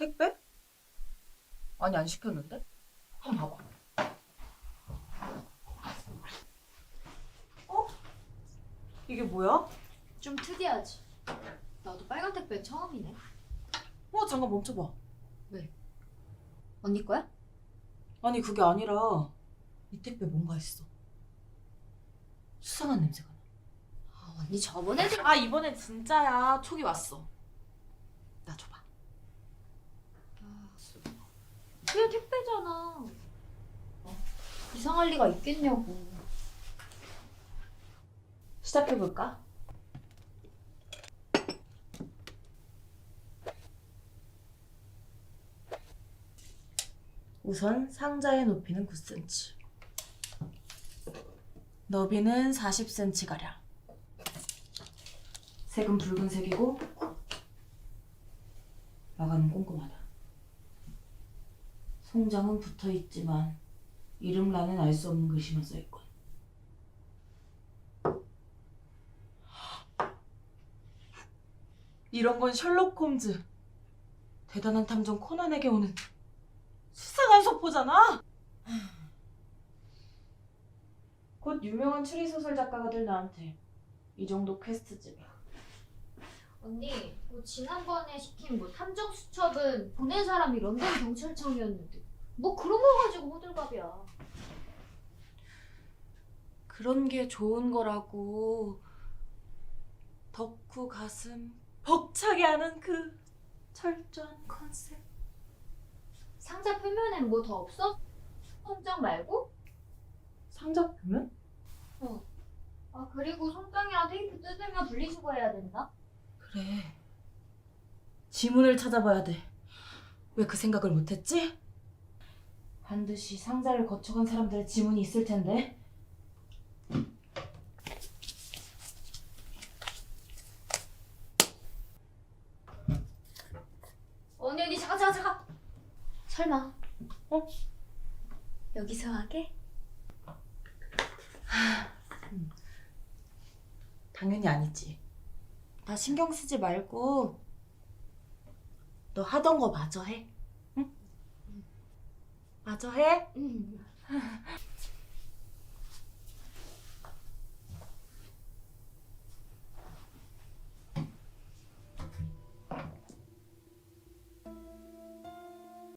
택배? 아니 안 시켰는데? 한번 봐봐. 어? 이게 뭐야? 좀 특이하지. 나도 빨간 택배 처음이네. 어 잠깐 멈춰봐. 언니 거야? 아니 그게 아니라 이 택배 뭔가 했어. 수상한 냄새가 나. 아, 언니 저번에도 아 이번엔 진짜야. 촉이 왔어. 나 줘봐. 그냥 택배잖아. 어, 이상할 리가 있겠냐고. 시작해 볼까? 우선 상자의 높이는 9cm, 너비는 40cm 가량. 색은 붉은색이고 마감은 꼼꼼하다. 송장은 붙어 있지만 이름란은 알 수 없는 글씨만 써 있고. 이런 건 셜록 홈즈. 대단한 탐정 코난에게 오는 수상한 속보잖아. 곧 유명한 추리 소설 작가가 될 나한테 이 정도 퀘스트집이야. 언니, 뭐 지난번에 시킨 뭐 탐정 수첩은 보낸 사람이 런던 경찰청이었는데 뭐 그런 거 가지고 호들갑이야. 그런 게 좋은 거라고. 덕후 가슴 벅차게 하는 그 철저한 컨셉. 상자 표면엔 뭐 더 없어? 손장 말고? 상자 보면? 아 그리고 손장이랑 테이프 뜯으면 분리수거해야 된다. 그래. 지문을 찾아봐야 돼. 왜 그 생각을 못했지? 반드시 상자를 거쳐간 사람들의 지문이 있을 텐데. 언니 언니 잠깐 잠깐 잠깐. 설마? 어? 여기서 하게? 당연히 아니지. 나 신경 쓰지 말고 너 하던 거 마저 해. 응? 마저 해. 응.